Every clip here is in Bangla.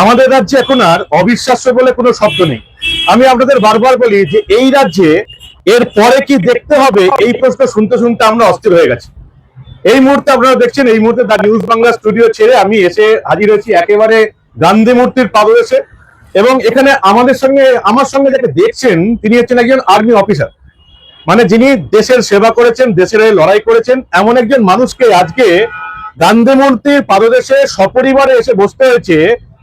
আমাদের রাজ্যে এখন আর অবিশ্বাস্য বলে কোনো শব্দ নেই। আমি আপনাদের বারবার বলি যে এই রাজ্যে এর পরে কি দেখতে হবে, এই প্রশ্ন শুনতে শুনতে আমরা অস্থির হয়ে গেছি। এই মুহূর্তে আপনারা দেখছেন, এই মুহূর্তে দা নিউজ বাংলা স্টুডিও ছেড়ে আমি এসে হাজির হয়েছি একেবারে গান্ধী মূর্তির পাদদেশে এবং এখানে আমাদের সঙ্গে, আমার সঙ্গে যাকে দেখছেন, তিনি হচ্ছেন একজন আর্মি অফিসার। মানে যিনি দেশের সেবা করেছেন, দেশের লড়াই করেছেন, এমন একজন মানুষকে আজকে গান্ধী মূর্তির পাদদেশে সপরিবারে এসে বসতে হয়েছে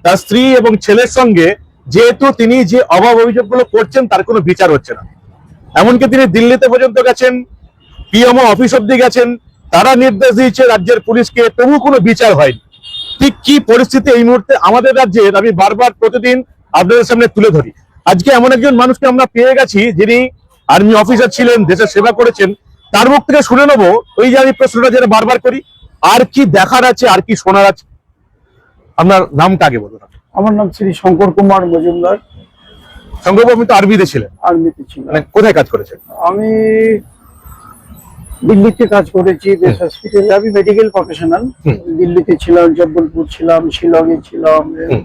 তার স্ত্রী এবং ছেলের সঙ্গে যেহেতু তিনি যে অভাব অভিযোগগুলো করছেন, তার কোনো বিচার হচ্ছে না। এমনকি তিনি দিল্লিতে পর্যন্ত গেছেন, পিএমও অফিস অব্দি গেছেন, তারা নির্দেশ দিয়েছে রাজ্যের পুলিশকে তবু কোনো বিচার হয়নি। ঠিক কি পরিস্থিতি এই মুহূর্তে আমাদের রাজ্যের, আমি বারবার প্রতিদিন আপনাদের সামনে তুলে ধরি। আজকে এমন একজন মানুষকে আমরা পেয়ে গেছি, যিনি আর্মি অফিসার ছিলেন, দেশের সেবা করেছেন, তার মুখ থেকে শুনে নেব, ওই যে আমি প্রশ্নটা যেটা বারবার করি, আর কি দেখার আছে, আর কি শোনার আছে? আপনার নামটা আগে বলুন আমার নাম শ্রী শঙ্কর কুমার মজুমদার। সংগ্রহ আপনি তো আর্মিতে ছিলেন। আর্মিতে ছিলাম। মানে কোথায় কাজ করেছেন? আমি দিল্লিতে কাজ করেছি বেশ হসপিটালে আমি মেডিকেল প্রফেশনাল দিল্লিতে ছিলাম জব্বলপুর ছিলাম শিলংয়ে ছিলাম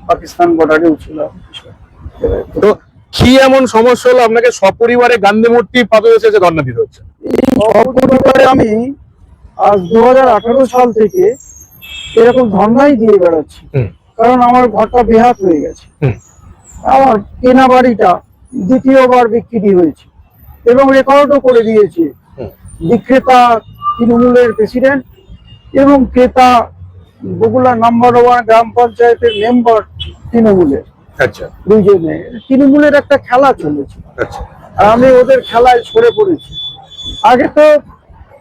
পাকিস্তান বর্ডারেও ছিলাম। তো কি এমন সমস্যা হলো? আপনাকে সপরিবারে গান্ধী মূর্তি পাদদেশে এসে ধর্ণা দিতে হচ্ছে। এই অপরিবারে আমি আজ দু হাজার আঠারো সাল থেকে এরকম ধর্নাই দিয়ে বেড়াচ্ছি। কারণ আমার ঘরটা বেহাত হয়ে গেছে। আমার কেনা বাড়িটা দ্বিতীয়বার বিক্রি হয়েছে। এবং রেকর্ডও করে দিয়েছে। বিক্রেতা তৃণমূলের প্রেসিডেন্ট এবং ক্রেতা বগুলা নাম্বার ওয়ান গ্রাম পঞ্চায়েতের মেম্বার তৃণমূলের। আচ্ছা। দুইজনে। তৃণমূলের একটা খেলা চলেছে। আচ্ছা। আর আমি ওদের খেলায় সরে পড়েছি। আগে তো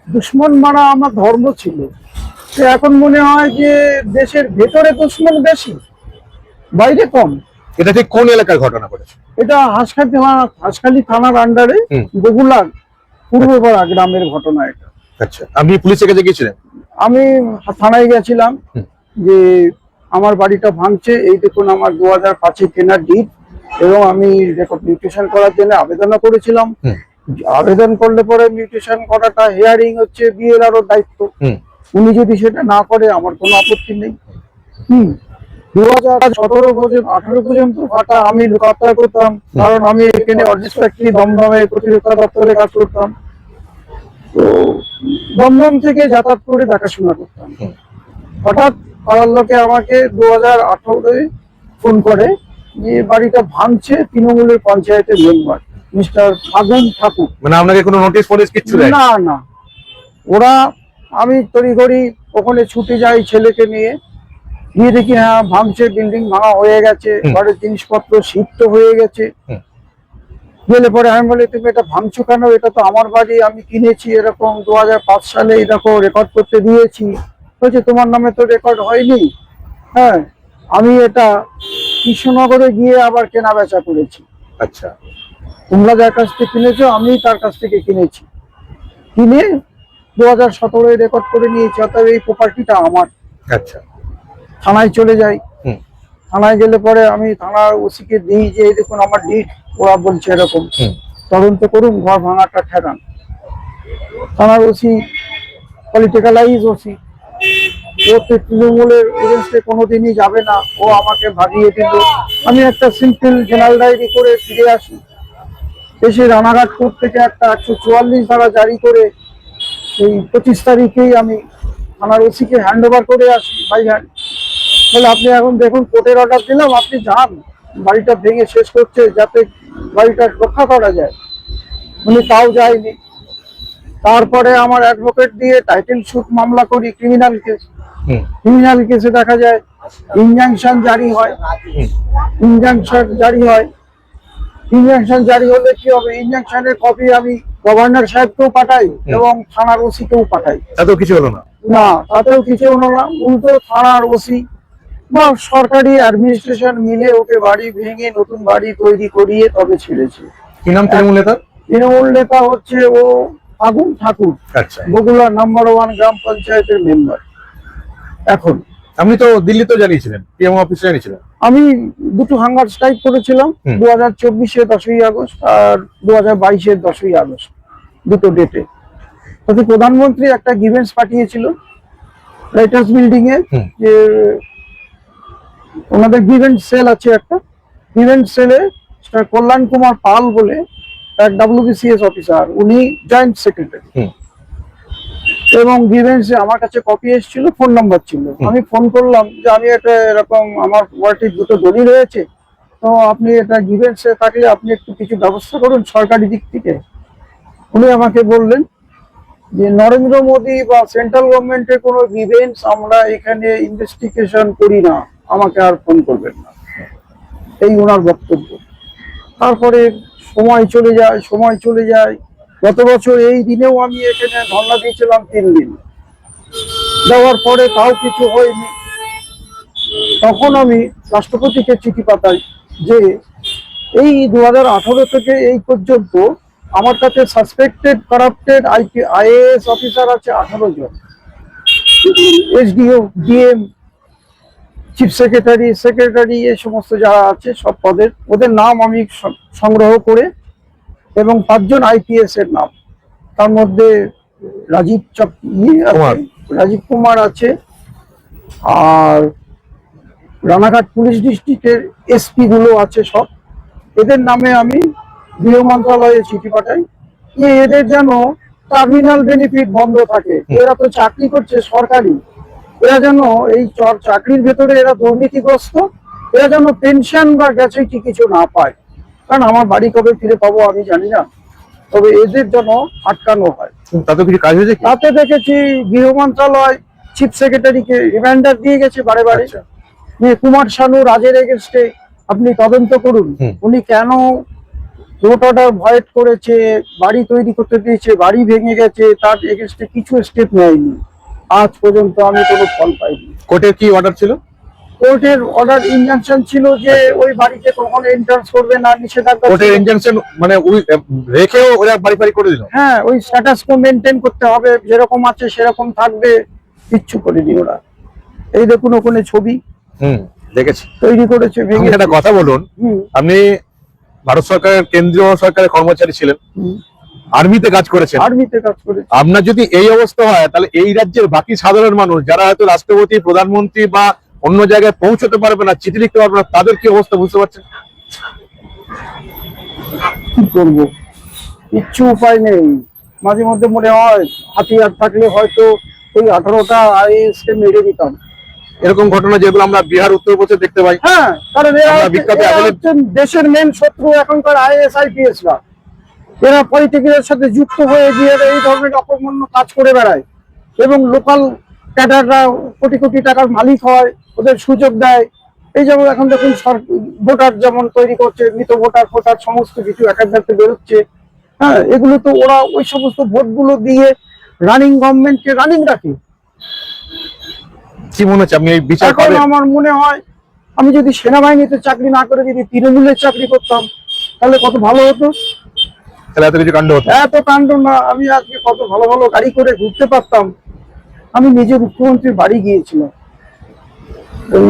দুশ্মন মারা আমার ধর্ম ছিল। তো এখন মনে হয় যে দেশের ভেতরে দুশ্মন বেশি বাইরে কম। এটা ঠিক কোন এলাকার ঘটনা ঘটেছে এটা হাঁসখালি থানা হাঁসখালি থানার আন্ডারে। বগুলা পূর্বপাড়া গ্রামের ঘটনা এটা। আচ্ছা আপনি পুলিশের কাছে গিয়েছিলেন? আমি থানায় গেছিলাম যে আমার বাড়িটা ভাঙছে এই দেখুন আমার দু হাজার পাঁচে কেনার ডিট এবং আমি রেকর্ড মিউটেশন করার জন্য আবেদনও করেছিলাম। আবেদন করলে পরে মিউটেশন করাটা হিয়ারিং হচ্ছে বিএলআরও দায়িত্ব। হুম। উনি যদি সেটা না করে আমার কোনো আপত্তি নেই। হুম। দু হাজার সতেরো পর্যন্ত আঠারো পর্যন্ত ফাটা আমি লোকাত্তর করতাম কারণ আমি এখানে ফ্যাক্টরি দমদমে প্রতিরক্ষা দপ্তরে কাজ করতাম। তো দমদম থেকে যাতায়াত করে দেখাশোনা করতাম। হঠাৎ পাড়ার লোকে আমাকে দু হাজার আঠারোতে ফোন করে যে বাড়িটা ভাঙছে তৃণমূলের পঞ্চায়েতের মেম্বার মিস্টার ফাগুন ঠাকুর। মানে আপনাকে কোনো নোটিশ ফোটিস কিচ্ছু না না। ওরা আমি তড়িঘড়ি ওখানে ছুটে যাই ছেলেকে নিয়ে। গিয়ে দেখি হ্যাঁ ভাঙছে বিল্ডিং ভাঙা হয়ে গেছে ঘরের জিনিসপত্র শিফট হয়ে গেছে। গেলে পরে আমি বলি তুমি এটা ভাঙছো কেন? এটা তো আমার বাড়ি আমি কিনেছি এরকম দু সালে এরকম রেকর্ড করতে দিয়েছি। বলছে তোমার নামে তো রেকর্ড হয়নি। হ্যাঁ আমি এটা কৃষ্ণনগরে গিয়ে আবার কেনা বেচা করেছি। আচ্ছা। তোমরা যার কাছ থেকে কিনেছো আমি তার কাছ থেকে কিনেছি। কিনে দু হাজার সতেরোয় রেকর্ড করে নিয়েছি অর্থাৎ এই প্রপার্টিটা আমার। আচ্ছা। থানায় চলে যাই। থানায় গেলে পরে আমি থানার ওসিকে দিই যে দেখুন আমার ডিট ওরা বলছে এরকম। তদন্ত করুন ঘর ভাঙাটা ঠেকান। থানার ওসি পলিটিক্যালাইজ ওসি। ও তো তৃণমূলের এগেনস্টে কোনোদিনই যাবে না। ও আমাকে ভাগিয়ে দিল। আমি একটা সিম্পল জেনারেল ডায়েরি করে ফিরে আসি। এসে রানাঘাট কোর্ট থেকে একটা একশো চুয়াল্লিশ ধারা জারি করে সেই পঁচিশ তারিখেই আমি থানার ওসিকে হ্যান্ড ওভার করে আসি বাই হ্যান্ড বলে আপনি এখন দেখুন কোর্টের অর্ডার দিলাম আপনি যান। বাড়িটা ভেঙে শেষ করছে যাতে বাড়িটা রক্ষা করা যায়। উনি তাও যায়নি। তারপরে আমার অ্যাডভোকেট দিয়ে টাইটেল শুট মামলা করি ক্রিমিনাল কেস ক্রিমিনাল কেসে দেখা যায় ইনজাংশন জারি হয়। ইনজাংশন জারি হয়। ইনজাংশন জারি হলে কি হবে? ইনজাংশনের কপি আমি গভর্নর সাহেবকেও পাঠাই এবং থানার ওসিকেও পাঠাই। এত কিছু হলো না? না তাতেও কিছু হলো না। উল্টো থানার ওসি বা সরকারি অ্যাডমিনিস্ট্রেশন মিলে ওকে বাড়ি ভেঙে নতুন বাড়ি তৈরি করিয়ে তবে ছেড়েছে। কি নাম তৃণমূল নেতা তৃণমূল নেতা হচ্ছে ও ফাগুন ঠাকুর আচ্ছা। বগুলা নাম্বার ওয়ান গ্রাম পঞ্চায়েতের মেম্বার এখন আপনি তো দিল্লিতেও জানিয়েছিলেন পিএম অফিসে জানিয়েছিলেন। আমি দুটো হাঙ্গার স্ট্রাইক করেছিলাম। দু হাজার চব্বিশে দশই আগস্ট আর দু হাজার বাইশের দশই আগস্ট। দুটো ডেটে তাতে প্রধানমন্ত্রী একটা গিভেন্স পাঠিয়েছিল রাইটার্স বিল্ডিং এ যে ওনাদের গ্রিভেন্ট সেল আছে একটা। গ্রিভেন্ট সেলে কল্যাণ কুমার পাল বলে এক ডাব্লিউবিসিএস অফিসার উনি জয়েন্ট সেক্রেটারি। এবং গ্রিভেন্সে আমার কাছে কপি এসেছিল ফোন নাম্বার ছিল। আমি ফোন করলাম যে আমি এটা এরকম আমার ওয়ার্ডটির দুটো দলি রয়েছে তো আপনি এটা গ্রিভেন্সে থাকলে আপনি একটু কিছু ব্যবস্থা করুন সরকারি দিক থেকে। উনি আমাকে বললেন যে নরেন্দ্র মোদী বা সেন্ট্রাল গভর্নমেন্টের কোনো ইভেন্টস আমরা এখানে ইনভেস্টিগেশন করি না, আমাকে আর ফোন করবেন না। এই ওনার বক্তব্য। তারপরে সময় চলে যায়, সময় চলে যায়। গত বছর এই দিনেও আমি এখানে ধর্ণা দিয়েছিলাম তিন দিন। দেওয়ার পরে তাও কিছু হয়নি। তখন আমি রাষ্ট্রপতিকে চিঠি পাতাই যে এই দু হাজার আঠারো থেকে এই পর্যন্ত আমার কাছে সাসপেক্টেড কারাপ্টেড আইএএস অফিসার আছে আঠারো জন। SDO DM chief secretary secretary এই সমস্ত যারা আছে সব পদের ওদের নাম আমি সংগ্রহ করে এবং পাঁচজন আইপিএস এর নাম। তার মধ্যে রাজীব চক ইয়ে রাজীব কুমার আছে আর রানাঘাট পুলিশ ডিস্ট্রিক্টের এসপি গুলো আছে সব। এদের নামে আমি গৃহ মন্ত্রণালয়ে চিঠি পাঠাই যে এদের যেন টার্মিনাল বেনিফিট বন্ধ থাকে। এরা তো চাকরি করছে সরকারি। এরা যেন এই চাকরির ভেতরে এরা দুর্নীতিগ্রস্ত এরা যেন পেনশন বা গ্যাচুইটি কিছু না পায়। কারণ আমার বাড়ি কবে ফিরে পাবো আমি জানি না। তবে এদের যেন আটকানো হয়। তাতে কিছু কাজ হয়েছে তাতে দেখেছি গৃহ মন্ত্রণালয় চিফ সেক্রেটারিকে রিমাইন্ডার দিয়ে গেছে বারে বারে। আচ্ছা। কুমার শানু রাজের এগেনস্টে আপনি তদন্ত করুন। উনি কেন কোর্ট অর্ডার ভয়েড করেছে বাড়ি তৈরি করতে দিয়েছে বাড়ি ভেঙে গেছে তার এগেনস্টে কিছু স্টেপ নেয়নি। আজ পর্যন্ত আমি কোনো ফল পাইনি। কোর্টের কি অর্ডার ছিল? কোর্টের অর্ডার ইনজাংশন ছিল যে ওই বাড়িতে কখনো এন্ট্রান্স করবে না নিষেধাজ্ঞা কোর্টের। ইনজাংশন মানে ওই রেখেও ওরা বাড়ি বাড়ি করে দিল? হ্যাঁ ওই স্ট্যাটাস কো মেনটেন করতে হবে যেরকম আছে সেরকম থাকবে কিচ্ছু করেনি ওরা এই দেখুন ওখানে ছবি। হুম দেখেছি। তৈরি করেছে ভেঙে একটা কথা বলুন আপনি ভারত সরকারের কেন্দ্রীয় সরকারের কর্মচারী ছিলেন। আর্মিতে কাজ করেছেন। আর্মিতে কাজ করেছে আপনার যদি এই অবস্থা হয় তাহলে এই রাজ্যের বাকি সাধারণ মানুষ যারা হয়তো রাষ্ট্রপতি প্রধানমন্ত্রী বা অন্য জায়গায় পৌঁছতে পারবে না চিঠি লিখতে পারবে না তাদের কি অবস্থা বুঝতে পারছেন? কি করব? কিচ্ছু উপায় নেই। মাঝে মধ্যে মনে হয় হাতিয়ার থাকলে হয়তো ওই আঠারোটা আইএস কে মেরে দিতাম। এরকম ঘটনা যেগুলো আমরা বিহার উত্তরপ্রদেশে দেখতে পাই। হ্যাঁ কারণ দেশের মেন শত্রু এখনকার আইএস আইপিএস রা। এরা পলিটিক্যালের সাথে যুক্ত হয়ে গিয়ে এই ধরনের অকর্মণ্য কাজ করে বেড়ায়। এবং লোকাল ক্যাডাররা কোটি কোটি টাকার মালিক হয় ওদের সুযোগ দেয়। এই যেমন এখন দেখুন ভোটার যেমন তৈরি করছে মৃত ভোটার ফোটার সমস্ত কিছু এক বেরোচ্ছে। হ্যাঁ এগুলো তো ওরা ওই সমস্ত ভোটগুলো দিয়ে রানিং গভর্নমেন্টকে রানিং রাখে। কি মনে হচ্ছে আপনি এই বিচার পাবেন আমার মনে হয় আমি যদি সেনাবাহিনীতে চাকরি না করে যদি তৃণমূলের চাকরি করতাম তাহলে কত ভালো হতো? তাহলে এত কিছু কাণ্ড হতো। এত কাণ্ড না আমি আজকে কত ভালো ভালো গাড়ি করে ঘুরতে পারতাম। আমি নিজে মুখ্যমন্ত্রীর বাড়ি গিয়েছিলাম। ওই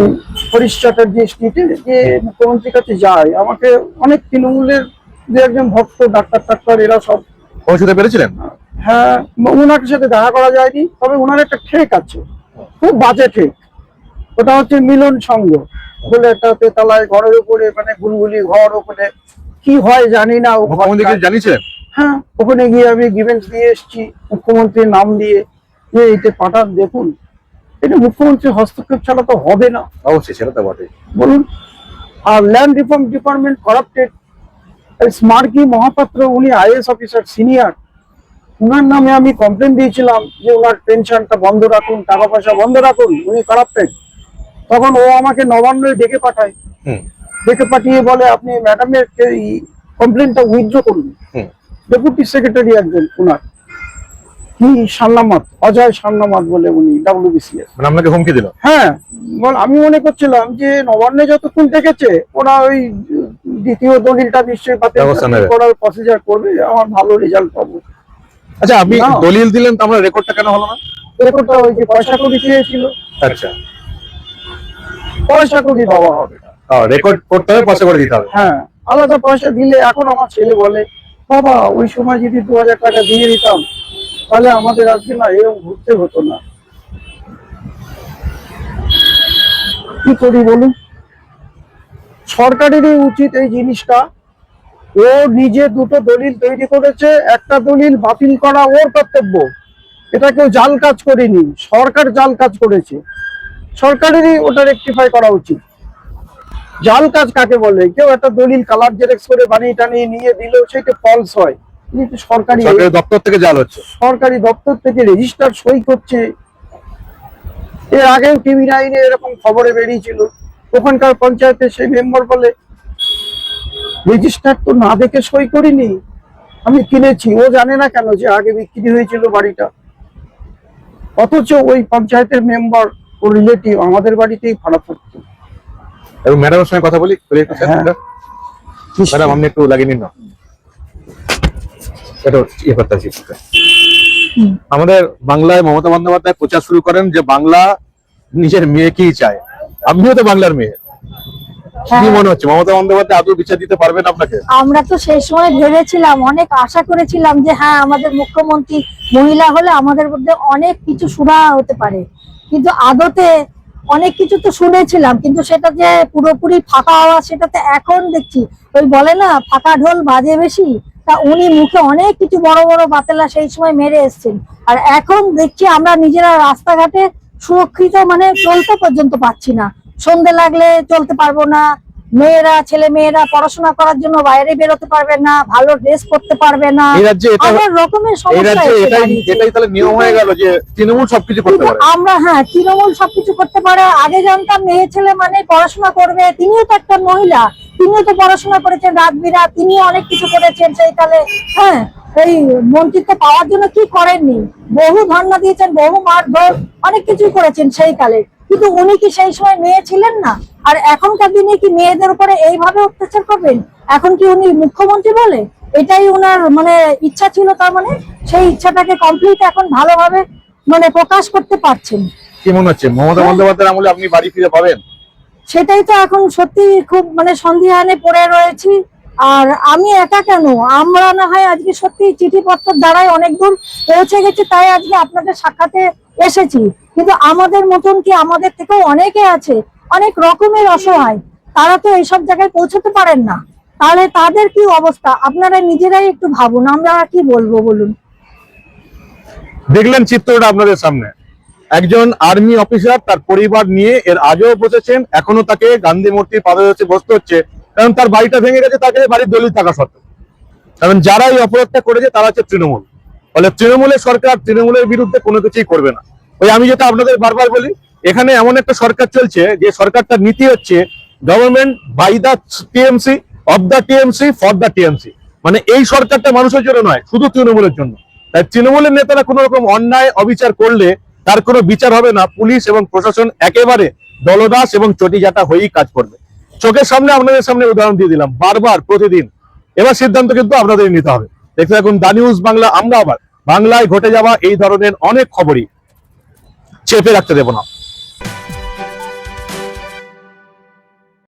হরিশ চ্যাটার্জি স্ট্রিটে যে মুখ্যমন্ত্রীর কাছে যায় আমাকে অনেক তৃণমূলের দু একজন ভক্ত ডাক্তার টাক্তার এরা সব পৌঁছতে পেরেছিলেন? হ্যাঁ ওনার সাথে দেখা করা যায়নি তবে ওনার একটা ঠেক আছে। খুব বাজে ঠেক। ওটা হচ্ছে মিলন সংঘ বলে একটা তেতলায় ঘরের উপরে মানে গুলগুলি ঘর ওখানে কি হয় জানি না। মুখ্যমন্ত্রী জানিয়েছিলেন হ্যাঁ ওখানে গিয়ে আমি গিভেন্স দিয়ে এসেছি মুখ্যমন্ত্রীর নাম দিয়ে। যে এইটা পাঠান দেখুন। এটা মুখ্যমন্ত্রীর হস্তক্ষেপ ছাড়া তো হবে না। অবশ্যই সেটা তো বটে বলুন। আর ল্যান্ড রিফর্ম ডিপার্টমেন্ট করাপ্টেড স্মার্কি মহাপাত্র উনি আইএস অফিসার সিনিয়র উনার নামে আমি কমপ্লেন দিয়েছিলাম যে ওনার পেনশনটা বন্ধ রাখুন টাকা পয়সা বন্ধ রাখুন উনি করাপ্টেড তখন ও আমাকে নবান্নে ডেকে পাঠায়। ডেকে পাঠিয়ে বলে আপনি ম্যাডামের কমপ্লেনটা উইথড্র করুন। ডেপুটি সেক্রেটারি একজন উনার। কি সান্নামাত অজয় সান্নামাত বলে উনি ডাব্লিউবিসিএস মানে আপনাকে হুমকি দিল? হ্যাঁ বল আমি মনে করছিলাম যে নবান্নে যতক্ষণ থেকেছে ওরা ওই দ্বিতীয় দলিলটা নিশ্চয়ই করার প্রসিজার করবে আমার ভালো রেজাল্ট পাবো। আচ্ছা আপনি। দলিল দিলেন তো আমরা রেকর্ডটা কেন হলো না? রেকর্ডটা ওই যে পয়সা করি চেয়েছিল। আচ্ছা। পয়সা করি দেওয়া হবে। রেকর্ড করতে হবে পয়সা করে দিতে হবে। হ্যাঁ আলাদা পয়সা দিলে এখন আমার ছেলে বলে বাবা ওই সময় যদি দু হাজার টাকা দিয়ে দিতাম তাহলে আমাদের আজকে না এরকম ঘুরতে হতো না। কি করি বলুন? সরকারেরই উচিত এই জিনিসটা। ও নিজে দুটো দলিল তৈরি করেছে একটা দলিল বাতিল করা ওর কর্তব্য। এটা কেউ জাল কাজ করেনি সরকার জাল কাজ করেছে। সরকারেরই ওটা রেকটিফাই করা উচিত। জাল কাজ কাকে বলে? কেউ একটা দলিল কালার জেরেক্স করে বানিয়ে টানিয়ে নিয়ে দিলেও সেটা ফলস হয়। কিন্তু সরকারি দপ্তর থেকে জাল হচ্ছে। সরকারি দপ্তর থেকে রেজিস্টার সই করছে। এর আগেও টিভি নাইনে এরকম খবরে বেরিয়েছিল। ওখানকার পঞ্চায়েতে সেই মেম্বার বলে রেজিস্টার তো না দেখে সই করিনি। আমি কিনেছি ও জানে না কেন যে আগে বিক্রি হয়েছিল বাড়িটা। অথচ ওই পঞ্চায়েতের মেম্বার ও রিলেটিভ আমাদের বাড়িতেই ভাড়া থাকতো এবং ম্যাডামের সঙ্গে কথা বলি হ্যাঁ। ম্যাডাম আপনি একটু লাগিয়ে নিন না। এটা ইয়ে করতে আমাদের বাংলায় মমতা বন্দ্যোপাধ্যায় প্রচার শুরু করেন যে বাংলা নিজের মেয়েকেই চায়। আপনিও তো বাংলার মেয়ে। কি হ্যাঁ। মনে হচ্ছে? মমতা বন্দ্যোপাধ্যায় আদৌ বিচার দিতে পারবেন আপনাকে? আমরা তো সেই সময় ভেবেছিলাম অনেক আশা করেছিলাম যে হ্যাঁ আমাদের মুখ্যমন্ত্রী মহিলা হলে আমাদের মধ্যে অনেক কিছু শোনা হতে পারে। কিন্তু আদতে অনেক কিছু তো শুনেছিলাম কিন্তু সেটা যে পুরোপুরি ফাঁকা হওয়া সেটা তো এখন দেখছি। ওই বলে না ফাঁকা ঢোল বাজে বেশি। তা উনি মুখে অনেক কিছু বড় বড় বাতেলা সেই সময় মেরে এসছেন। আর এখন দেখছি আমরা নিজেরা রাস্তাঘাটে সুরক্ষিত মানে চলতে পর্যন্ত পাচ্ছি না। সন্ধে লাগলে চলতে পারব না। মেয়েরা ছেলে মেয়েরা পড়াশোনা করার জন্য বাইরে বেরোতে পারবে না ভালো ড্রেস করতে পারবে না। অনেক রকমের সমস্যা হয়ে আমরা হ্যাঁ তৃণমূল সবকিছু করতে পারে। আগে জানতাম মেয়ে ছেলে মানে পড়াশোনা করবে। তিনিও তো একটা মহিলা। তিনিও তো পড়াশোনা করেছেন রাত বিরাত তিনি অনেক কিছু করেছেন সেই কালে। হ্যাঁ এই মন্ত্রিত্ব পাওয়ার জন্য কি করেননি? বহু ধর্ণা দিয়েছেন বহু মারধর অনেক কিছুই করেছেন সেই কালে। কিন্তু উনি কি সেই সময় মেয়ে ছিলেন না? আর এখনকার দিনে কি মেয়েদের উপরে এইভাবে অত্যাচার করবেন? এখন কি উনি মুখ্যমন্ত্রী বলে? এটাই ওনার মানে ইচ্ছা ছিল তার মানে? সেই ইচ্ছাটাকে কমপ্লিট এখন ভালোভাবে মানে প্রকাশ করতে পারছেন। কি মনে হচ্ছে? মমতা বন্দ্যোপাধ্যায়ের আমলে আপনি বাড়ি ফিরে পাবেন? সেটাই তো এখন সত্যি খুব মানে সন্ধিহানে পড়ে রয়েছি। আর আমি একা কেন? আমরা না হয় আজকে সত্যি চিঠিপত্র দ্বারাই অনেক দূর পৌঁছে গেছি তাই আজকে আপনাদের সাক্ষাতে এসেছি। কিন্তু আমাদের মতন কি আমাদের থেকেও অনেকে আছে, অনেক রকমের অসহায়, তারা তো এইসব জায়গায় পৌঁছতে পারেন না। তাহলে তাদের কি অবস্থা? আপনারা নিজেরাই একটু ভাবুন, আমরা কি বলব বলুন? দেখলেন চিত্রটা আপনাদের সামনে। একজন আর্মি অফিসার তার পরিবার নিয়ে এর আগেও বসেছেন, এখনও তাকে গান্ধী মূর্তির পাদে বসতে হচ্ছে, কারণ তার বাড়িটা ভেঙে গেছে, তাকে বাড়ির দলিল থাকা সত্ত্বেও। কারণ যারা এই অপরাধটা করেছে, তারা হচ্ছে তৃণমূল। ফলে তৃণমূলের সরকার তৃণমূলের বিরুদ্ধে কোনো কিছুই করবে না। ওই আমি যেটা আপনাদের বারবার বলি, এখানে এমন একটা সরকার চলছে, যে সরকারটার নীতি হচ্ছে government by the TMC of the TMC for the TMC মানে এই সরকারটা মানুষের জন্য নয়, শুধু তৃণমূলের জন্য। তাই তৃণমূলের নেতারা কোনো রকম অন্যায়, অবিচার করলে তার কোনো বিচার হবে না, পুলিশ এবং প্রশাসন একেবারে দলদাস এবং চটিজাটা হয়েই কাজ করবে। চোখের সামনে আপনাদের সামনে উদাহরণ দিয়ে দিলাম, বারবার, প্রতিদিন। এবার সিদ্ধান্ত কিন্তু আপনাদের নিতে হবে। দেখতে থাকুন দা নিউজ বাংলা আমরা আবার বাংলায় ঘটে যাওয়া এই ধরনের অনেক খবরই চেপে রাখতে দেব না।